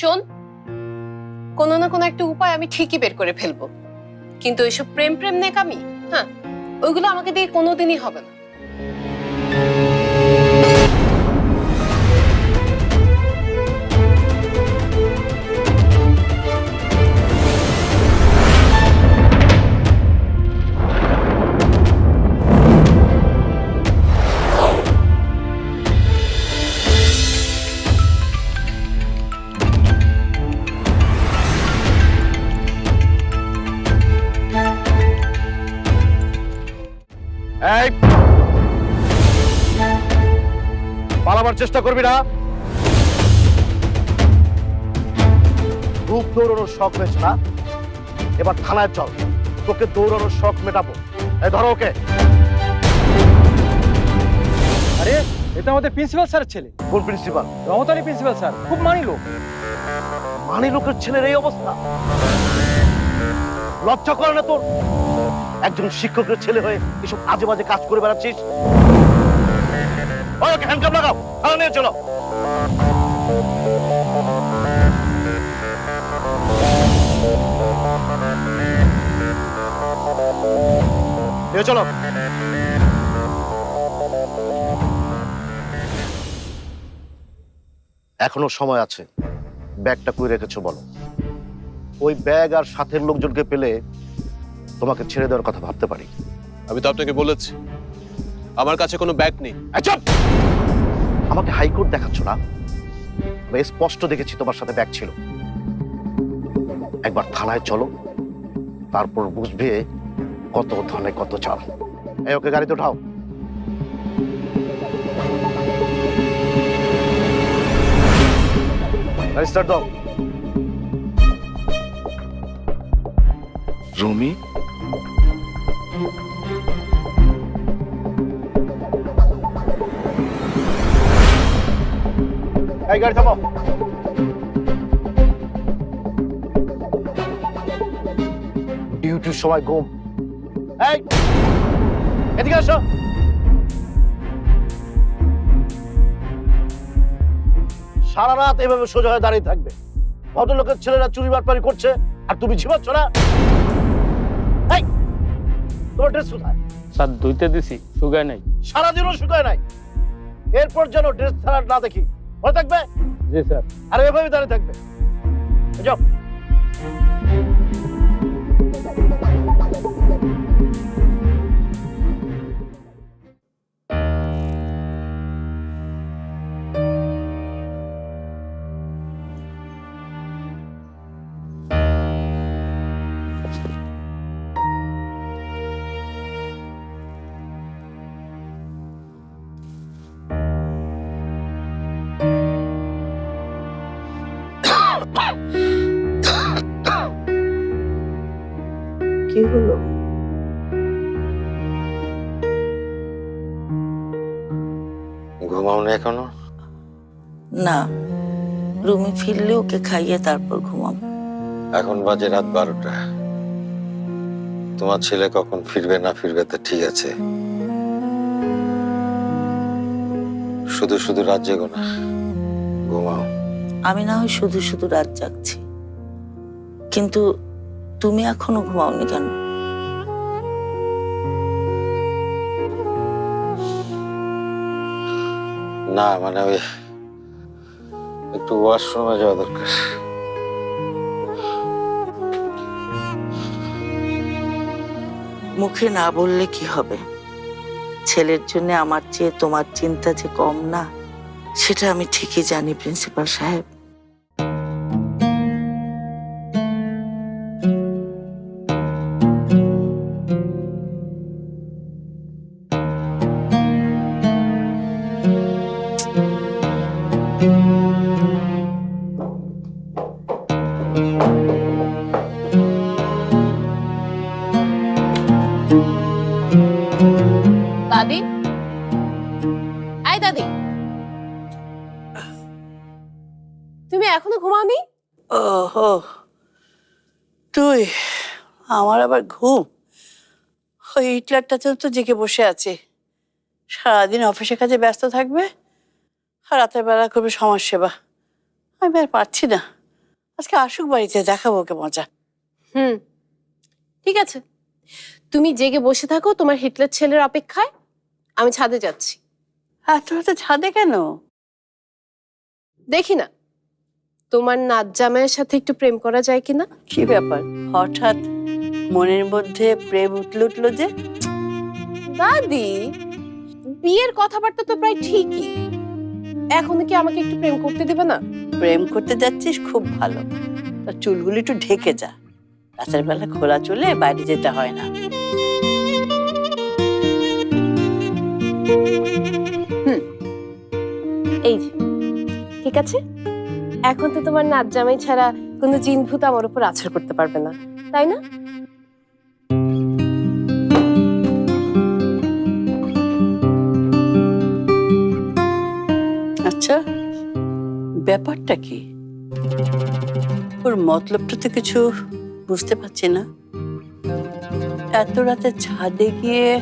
শোন, কোনো না কোনো একটা উপায় আমি ঠিকই বের করে ফেলব। কিন্তু এসব প্রেম প্রেম নেকামি হ্যাঁ ওইগুলো আমাকে দিয়ে কোনোদিনই হবে না। চেষ্টা করবি না। গ্রুপ দৌড়ানোর শখ হয়েছে না? এবার থানায় চল। তোকে দৌড়ানোর শখ মেটাবো। এই ধরো ওকে। আরে এটা আমাদের প্রিন্সিপাল স্যারের ছেলে। কোন প্রিন্সিপাল রমতারি প্রিন্সিপাল স্যার খুব মানি লোক। মানি লোকের ছেলের এই অবস্থা? লজ্জা করে না তোর? একজন শিক্ষকের ছেলে হয়ে এসব আজে বাজে কাজ করে বেড়াচ্ছিস? ওকে হ্যান্ডকাপ লাগাও। থানা নিয়ে চলো। নিয়ে চলো। এখনও সময় আছে। ব্যাগটা কই রেখেছো বলো। ওই ব্যাগ আর সাথের লোকজনকে পেলে তোমাকে ছেড়ে দেওয়ার কথা ভাবতে পারি। আমি তো আপনাকে বলেছি। আমার কাছে কোনো ব্যাগ নেই। চুপ! আমাকে হাইকোর্ট দেখাচ্ছ না? আমি স্পষ্ট দেখেছি তোমার সাথে ব্যাগ ছিল। একবার থানায় চলো, তারপর বুঝবে কত ধনে, কত চাল। এই, ওকে গাড়িতে উঠাও। গাড়ি স্টার্ট দাও। রুমি? এই গাড়ি থামাও ডিউটির সময় ঘুম। এই এদিকে আসো। সারা রাত এভাবে সোজা হয়ে দাঁড়িয়ে থাকবে। ভদ্রলোকের ছেলেরা চুরি বাটপারি করছে আর তুমি ঝিমাচ্ছ না? তোমার ড্রেস কোথায়? স্যার ধুইতে দিছি সুগায় নাই। সারাদিনও শুকায় নাই। এরপর যেন ড্রেস ছাড়া না দেখি। মনে থাকবে? জি স্যার। আর এভাবে দাঁড়িয়ে থাকবে। যাও। রুমি ফিরলে ওকে খাইয়ে তারপর ঘুমাবো। এখন বাজে রাত বারোটা। তোমার ছেলে কখন ফিরবে না ফিরবে তা ঠিক আছে। শুধু শুধু রাত জেগো না ঘুমাও। আমি না হয় শুধু শুধু রাত জাগছি। কিন্তু তুমি এখনও ঘুমাওনি কেন? না মানে ওই একটু ওয়াশরুমে যাওয়া দরকার। মুখে না বললে কি হবে? ছেলের জন্য আমার চেয়ে তোমার চিন্তা যে কম না, সেটা আমি ঠিকই জানি, প্রিন্সিপাল সাহেব। আমার আবার ঘুম? ওই হিটলারটা তো জেগে বসে আছে। সারাদিন অফিসের কাজে ব্যস্ত থাকবে আর রাতের বেলা করবে সমাজ সেবা আমি আর পারছি না। আজকে আসুক বাড়িতে দেখাবো ওকে মজা। হুম ঠিক আছে। তুমি জেগে বসে থাকো তোমার হিটলার ছেলের অপেক্ষায়। আমি ছাদে যাচ্ছি। হ্যাঁ তোরা তো ছাদে কেন? দেখি না। তোমার নাচ জামাইয়ের সাথে একটু প্রেম করা যায় কিনা? কি ব্যাপার? হঠাৎ মনের মধ্যে প্রেম উঠল উঠল যে? দাদি বিয়ের কথাবার্তা তো প্রায় ঠিকই। এখন কি আমাকে একটু প্রেম করতে দেবে না? প্রেম করতে যাচ্ছিস খুব ভালো। তা চুলগুলি একটু ঢেকে যা। রাতের বেলা খোলা চুলে বাইরে যেতে হয় না। এই যে ঠিক আছে? এখন তো তোমার নাচ জামাই ছাড়া কোনো জিনভূত আমার উপর আছর করতে পারবে না। তাই না? ব্যাপারটা কি? ওর মতলবটা তো কিছু বুঝতে পারছি না। এত রাতে ছাদে গিয়ে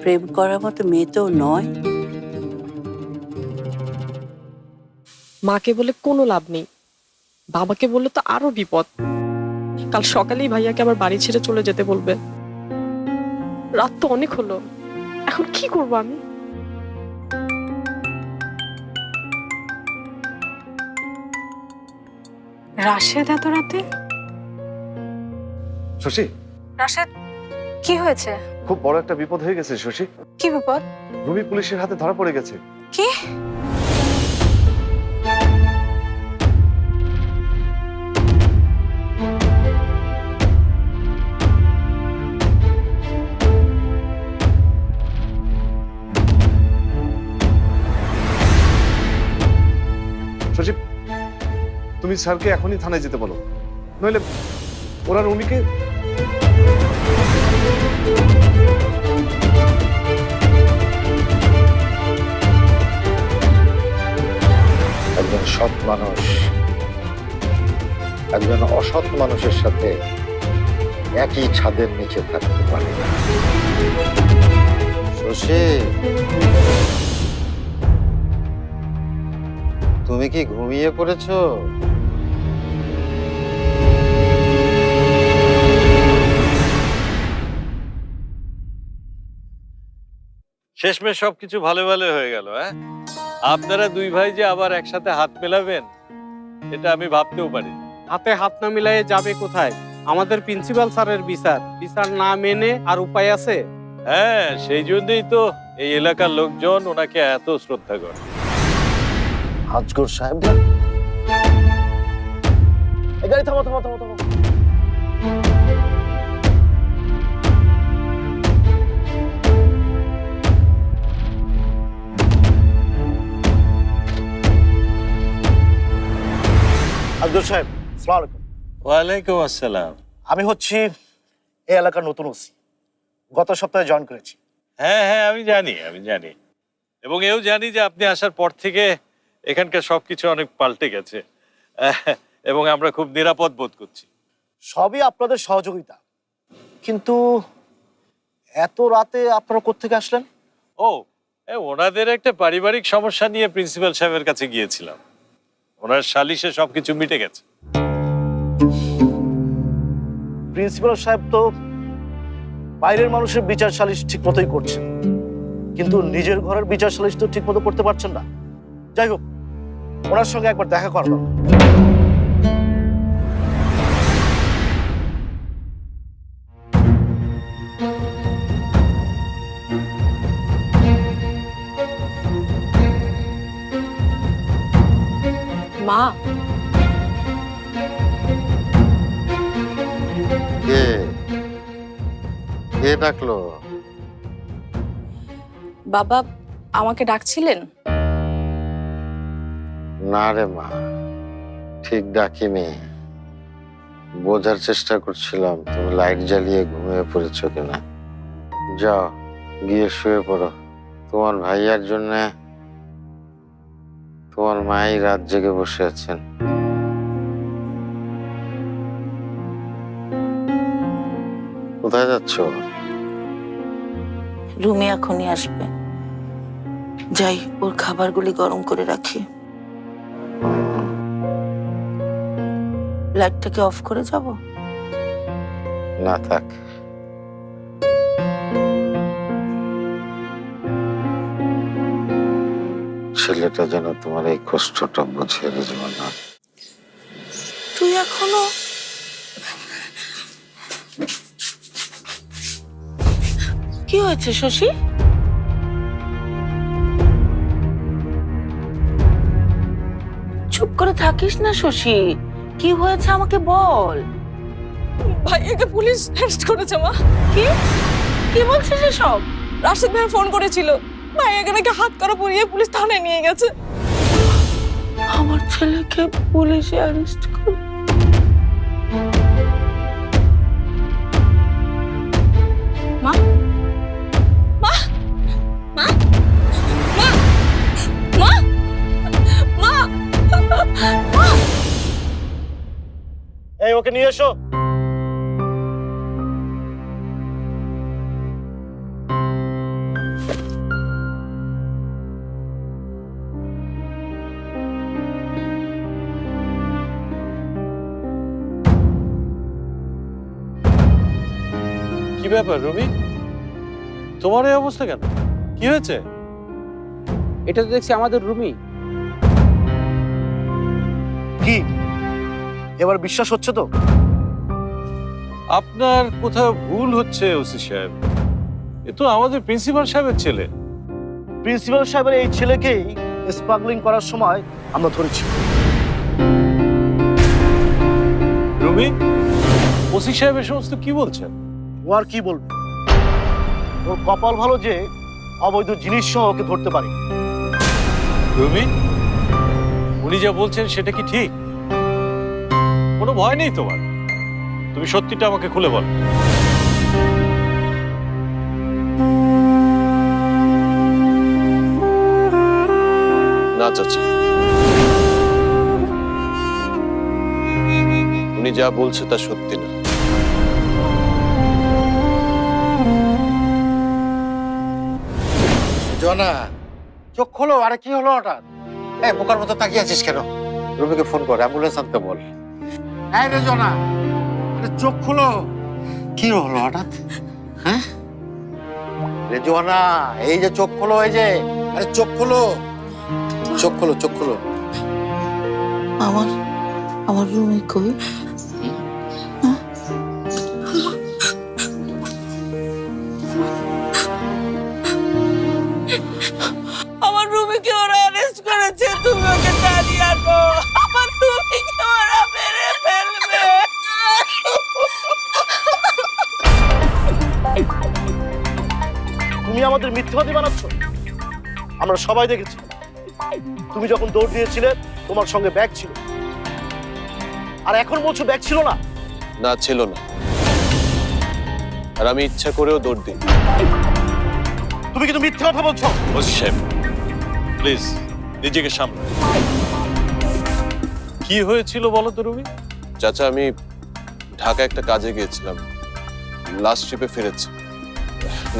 প্রেম করার মতো মেয়ে তো নয়। মাকে বলে কোনো লাভ নেই। বাবাকে বললে তো আরও বিপদ। কাল সকালেই ভাইয়াকে আবার বাড়ি ছেড়ে চলে যেতে বলবে। রাত তো অনেক হলো। এখন কি করব আমি? রাশেদ এত রাতে? শশী। রাশেদ কি হয়েছে? খুব বড় একটা বিপদ হয়ে গেছে শশী। কি বিপদ? রুমি পুলিশের হাতে ধরা পড়ে গেছে। কি? তুমি স্যারকে এখনই থানায় যেতে বলো। নইলে ওরা রুমিকে একজন সৎ মানুষ, একজন অসৎ মানুষের সাথে একই ছাদের নিচে থাকতে পারে। তুমি কি ঘুমিয়ে পড়েছো? শেষমেশ সবকিছু ভালো ভালো হয়ে গেল হ্যাঁ? আপনারা দুই ভাই যে আবার একসাথে হাত মেলাবেন এটা আমি ভাবতেও পারি হাতে হাত না মিলাই যাবে কোথায়? আমাদের প্রিন্সিপাল স্যারের বিচার। বিচার না মেনে আর উপায় আছে? হ্যাঁ সেই জন্যই তো এই এলাকার লোকজন ওনাকে এত শ্রদ্ধা করে। আজগর সাহেব এই গাড়ি থামো থামো থামো থামো আজগর সাহেব সালাম আলাইকুম। ওয়ালাইকুম আসসালাম। আমি হচ্ছি এই এলাকার নতুন ওসি। গত সপ্তাহে জয়েন করেছি। হ্যাঁ হ্যাঁ আমি জানি আমি জানি। এবং এও জানি যে আপনি আসার পর থেকে এখানকার সবকিছু অনেক পাল্টে গেছে। এবং আমরা খুব নিরাপদ বোধ করছি। সবই আপনাদের সহযোগিতা। কিন্তু এত রাতে আপনারা কোত্থেকে আসলেন? ও এ, ওনাদের একটা পারিবারিক সমস্যা নিয়ে প্রিন্সিপাল সাহেবের কাছে গিয়েছিলাম। ওনার সালিশে সবকিছু মিটে গেছে। প্রিন্সিপাল সাহেব তো বাইরের মানুষের বিচার সালিশ ঠিক মতোই করছেন। কিন্তু নিজের ঘরের বিচার সালিশ তো ঠিক মতো করতে পারছেন না। যাই হোক, ওনার সঙ্গে একবার দেখা করা মা। কে? কে ডাকলো? বাবা আমাকে ডাকছিলেন? না রে মা ঠিক ডাকিনি। বোঝার চেষ্টা করছিলাম তুমি লাইট জ্বালিয়ে ঘুমিয়ে পড়েছো কিনা। যাও গিয়ে শুয়ে পড়ো। তোমার ভাইয়ার জন্য তোমার মাই রাত জেগে বসে আছেন। কোথায় যাচ্ছ? রুমি এখনই আসবে। যাই ওর খাবারগুলি গরম করে রাখি। লাইটটাকে অফ করে যাব? না থাক। ছেলেটা যেন তোমার এই কষ্টটা বুঝে বুঝবে না। তুই এখনও কি হয়েছে শশী? চুপ করে থাকিস না শশী। কি হয়েছে আমাকে বল। ভাইয়াকে পুলিশ অ্যারেস্ট করেছে মা। কি? কি বলছিস এসব? রাশেদ ভাই ফোন করেছিল। হাত পুলিশ নিয়ে গেছে। আমার ছেলেকে পুলিশে অ্যারেস্ট করে। এই ওকে নিয়ে এসো। ব্যাপার রবি তোমার এই অবস্থা কেন? কি হয়েছে? এটা তো দেখছি আমাদের রুমি। কি? এবার বিশ্বাস হচ্ছে তো? আপনার কোথাও ভুল হচ্ছে ওসি সাহেব। এ তো আমাদের প্রিন্সিপাল সাহেবের ছেলে। প্রিন্সিপাল সাহেবের এই ছেলেকেই স্মাগলিং করার সময় আমরা ধরেছি। রবি ওসি সাহেব এ সমস্ত কি বলছেন? ও আর কি বলবে? ওর কপাল ভালো যে অবৈধ জিনিস সহ ওকে ধরতে পারে। রবি উনি যা বলছেন সেটা কি ঠিক? কোনো ভয় নেই তোমার? তুমি সত্যিটা আমাকে খুলে বল। না চাচা। উনি যা বলছে তা সত্যি না। জনা চোখ খোলো আরে কি হলো হঠাৎ? এই বোকার মতো তাকিয়ে আছিস কেন? রুমিকে ফোন কর অ্যাম্বুলেন্স আনতে বল। এই রে জনা আরে চোখ খোলো। কি হলো হঠাৎ? হ্যাঁ? রে জনা এই যে চোখ খোলো এই যে। আরে চোখ খোলো। চোখ খোলো চোখ খোলো। আমার আমার রুমে কই? আমরা সবাই দেখেছি। তুমি যখন দৌড় দিয়েছিলে তোমার সঙ্গে ব্যাগ ছিল। আর এখন বলছো ব্যাগ ছিল না? না ছিল না। আর আমি ইচ্ছা করেও দৌড় দিই তুমি কিন্তু মিথ্যা কথা বলছো। ওসি সাহেব প্লিজ নিজেকে সামনে কি হয়েছিল বলো তো রবি চাচা আমি ঢাকা একটা কাজে গিয়েছিলাম। লাস্ট ট্রিপে ফিরেছি।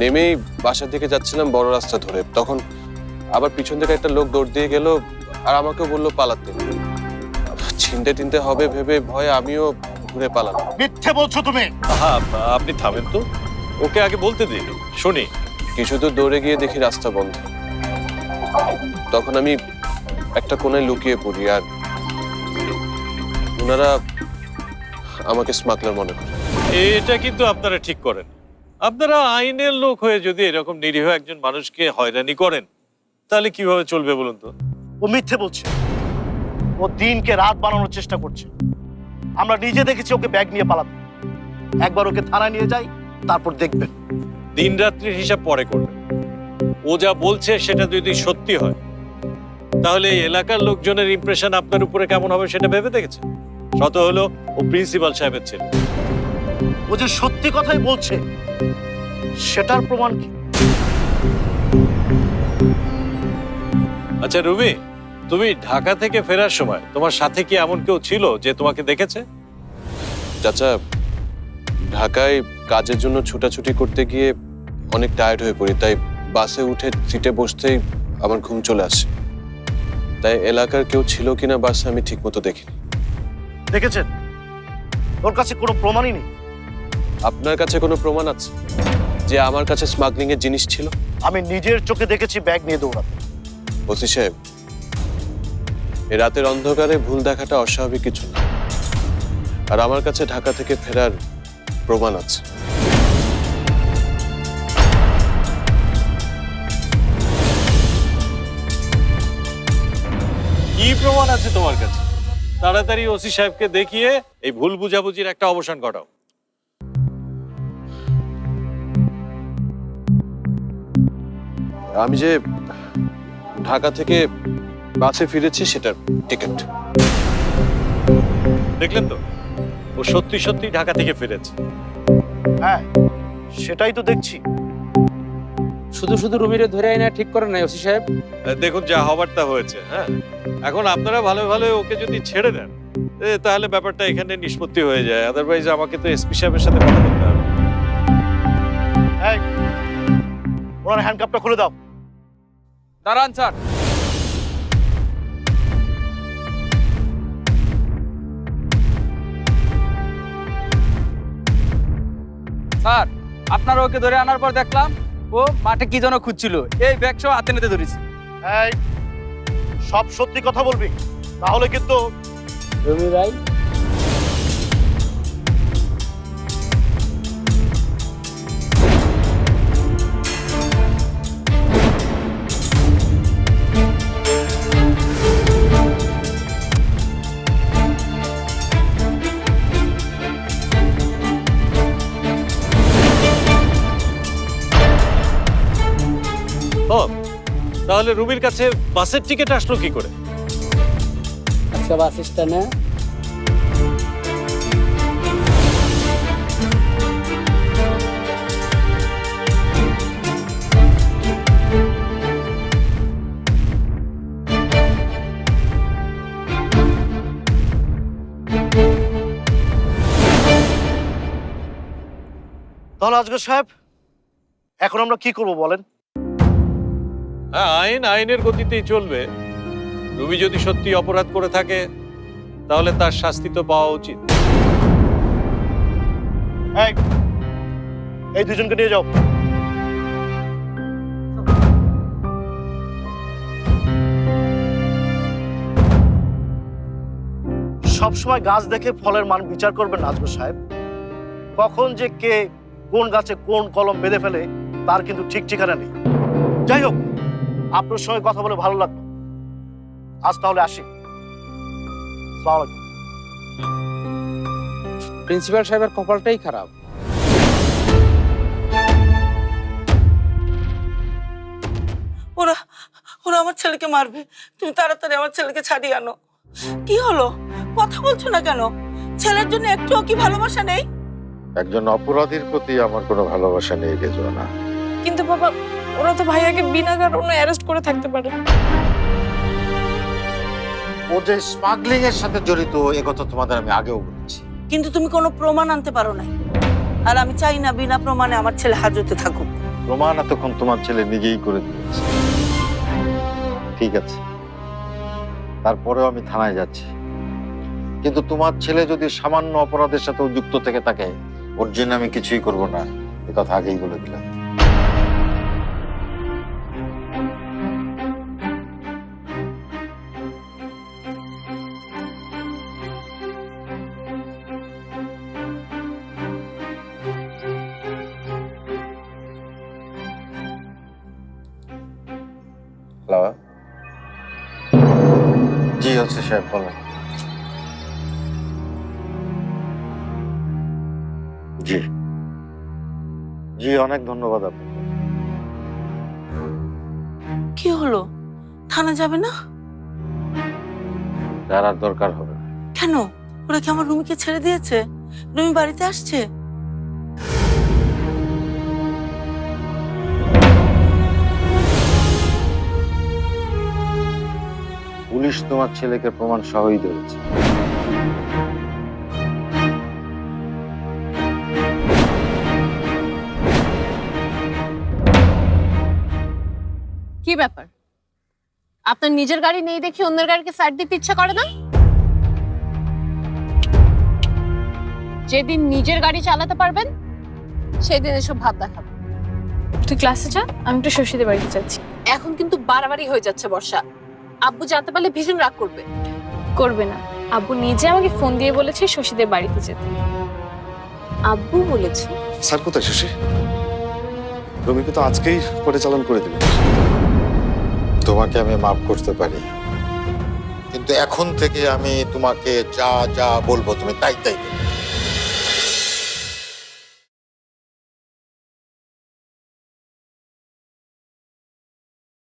নেমেই বাসা থেকে যাচ্ছিলাম বড় রাস্তা ধরে। তখন আবার পিছন থেকে একটা লোক দৌড় দিয়ে গেল আর আমাকেও বলল পালাতে। ছিনতে টিনতে হবে ভেবে ভয়ে আমিও ঘুরে পালালাম। মিথ্যে বলছো তুমি! আহা আপনি থামেন তো। ওকে আগে বলতে দিন। শুনি। কিছু দূর দৌড়ে গিয়ে দেখি রাস্তা বন্ধ। তখন আমি একটা কোনায় লুকিয়ে পড়ি আর ওনারা আমাকে স্মাগলার মনে করে এটা কিন্তু আপনারা ঠিক করেন। আপনারা আইনের লোক হয়ে যদি এরকম নিরীহ একজন মানুষকে হয়রানি করেন তাহলে কীভাবে চলবে বলুন তো? ও মিথ্যে বলছে। ও দিনকে রাত বানানোর চেষ্টা করছে। আমরা নিজে দেখেছি ওকে ব্যাগ নিয়ে পালাতে। একবার ওকে থানায় নিয়ে যাই তারপর দেখবেন। দিন রাত্রির হিসাব পরে করবেন ও যা বলছে সেটা যদি সত্যি হয় তাহলে এই এলাকার লোকজনের ইমপ্রেশন আপনার উপরে কেমন হবে সেটা ভেবে দেখেছে শত হলো ও প্রিন্সিপাল সাহেবের ছেলে। ও যে সত্যি কথাই বলছে সেটার প্রমাণ কি? আচ্ছা রুমি তুমি ঢাকা থেকে ফেরার সময় তোমার সাথে কি এমন কেউ ছিল যে তোমাকে দেখেছে? চাচা ঢাকায় কাজের জন্য ছুটাছুটি করতে গিয়ে অনেক টায়ার্ড হয়ে পড়ি তাই বাসে উঠে সিটে বসতেই আমার ঘুম চলে আসে। তাই এলাকার কেউ ছিল কিনা বাসে আমি ঠিকমতো দেখিনি। দেখেছেন? তোর কাছে কোনো প্রমাণই নেই। আপনার কাছে কোনো প্রমাণ আছে যে আমার কাছে স্মাগলিং এর জিনিস ছিল? আমি নিজের চোখে দেখেছি ব্যাগ নিয়ে দৌড়াতে। ওসি সাহেব এ রাতের অন্ধকারে ভুল দেখাটা অস্বাভাবিক কিছু না। আর আমার কাছে ঢাকা থেকে ফেরার প্রমাণ আছে। কি প্রমাণ আছে তোমার কাছে? তাড়াতাড়ি ওসি সাহেবকে দেখিয়ে এই ভুল বুঝাবুঝির একটা অবসান ঘটাও। আমি যে ঢাকা থেকে বাসে ফিরেছি সেটার টিকিট। দেখলেন তো? ও সত্যি সত্যি ঢাকা থেকে ফিরেছে। হ্যাঁ সেটাই তো দেখছি। শুধু শুধু রুমিরে ধরে আইনা ঠিক করে নাই ওসি সাহেব। দেখুন যা হবার তা হয়েছে হ্যাঁ? এখন আপনারা ভালো ভালো ওকে যদি ছেড়ে দেন তাহলে ব্যাপারটা এখানে নিষ্পত্তি হয়ে যায়। আদারওয়াইজ আমাকে তো এসপি সাহেবের সাথে কথা বলতে হবে। এই ওনার হ্যান্ডকাপটা খুলে দাও। দাঁড়ান স্যার। স্যার আপনারা ওকে ধরে আনার পর দেখলাম ও মাঠে কি যেন খুঁজছিল। এই ব্যাগ সহ হাতে নিতে ধরেছি। এই সব সত্যি কথা বলবি তাহলে কিন্তু রবি রাই তাহলে রুবির কাছে বাসের টিকিট আসলো কি করে? আজকে বাস স্ট্যান্ডে। তাহলে আজকে সাহেব এখন আমরা কি করব বলেন? হ্যাঁ আইন, আইনের গতিতেই চলবে। রুবি যদি সত্যি অপরাধ করে থাকে, তাহলে তার শাস্তি তো পাওয়া উচিত। এই দুজনকে নিয়ে যাও। সবসময় গাছ দেখে ফলের মান বিচার করবেন নাজগো সাহেব। কখন যে কে কোন গাছে কোন কলম বেঁধে ফেলে, তার কিন্তু ঠিক ঠিকানা নেই। যাই হোক আপনার সঙ্গে কথা বলে ভালো লাগল। আজ তাহলে আসি। প্রিন্সিপাল সাহেবের কপালটাই খারাপ। ওরা ওরা আমার ছেলেকে মারবে। তুমি তাড়াতাড়ি আমার ছেলেকে ছাড়িয়ে আনো। কি হলো? কথা বলছো না কেন? ছেলের জন্য একটুও কি ভালোবাসা নেই? একজন অপরাধীর প্রতি আমার কোনো ভালোবাসা নেই গেছো না কিন্তু বাবা ওরা তো ভাইয়াকে বিনা কারণে অ্যারেস্ট করে থাকতে পারে। ও যে স্মাগলিং এর সাথে জড়িত এ কথা তোমাদের আমি আগেও বলেছি। কিন্তু তুমি কোনো প্রমাণ আনতে পারো নাই। আর আমি চাই না বিনা প্রমাণে আমার ছেলে হাজতে থাকুক। প্রমাণ এতক্ষণ তোমার ছেলে নিজেই করে দিয়েছে। ঠিক আছে। তারপরেও আমি থানায় যাচ্ছি। কিন্তু তোমার ছেলে যদি সামান্য অপরাধের সাথে যুক্ত থেকে থাকে ওর জন্য আমি কিছুই করব না। এ কথা আগেই বলে দিলাম। অনেক ধন্যবাদ আপনাকে। কি হলো? থানা যাবে না? তার আর দরকার হবে না। কেন? ওরা কি আমার রুমিকে ছেড়ে দিয়েছে? রুমি বাড়িতে আসছে? পুলিশ তোমার ছেলেকে প্রমাণ সহই ধরেছে। কি ব্যাপার? আপনার নিজের গাড়ি নেই দেখি অন্যের গাড়িকে সাইড দিতে ইচ্ছা করে না? যেদিন নিজের গাড়ি চালাতে পারবেন সেদিন এসব ভাব দেখাবেন। তুই ক্লাসে যা আমি একটু শশীদের বাড়িতে যাচ্ছি। এখন কিন্তু বাড়াবাড়ি হয়ে যাচ্ছে বর্ষা। আব্বু জানতে পারলে ভীষণ রাগ করবে। করবে না। আব্বু নিজে আমাকে ফোন দিয়ে বলেছে শশীদের বাড়িতে যেতে। আব্বু বলেছে? স্যার কোথায় শশী? রমিকে তো আজকেই করে চালান করে দেবে। তোমাকে আমি মাফ করতে পারি। কিন্তু এখন থেকে আমি তোমাকে যা যা বলব তুমি তাই তাই দেবে